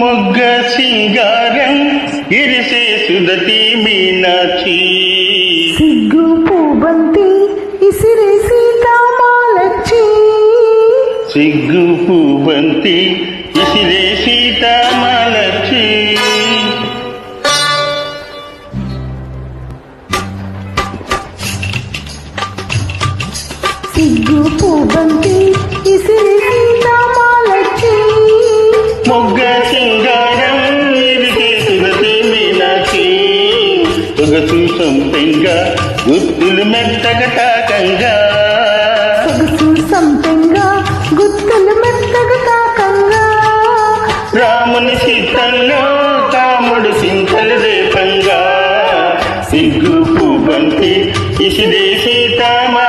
మొగ్గ సింగారం ఇరిసే సుదతి మీనాక్షి. సిగ్గు పూబంతి ఇసిరి సీతామాలచ్చి. సిగ్గు పూబంతి ఇసిరే సీతామాలక్షి సిగ్గు పూబంతి ఇసిరి ఇసి దేశీ సింగారం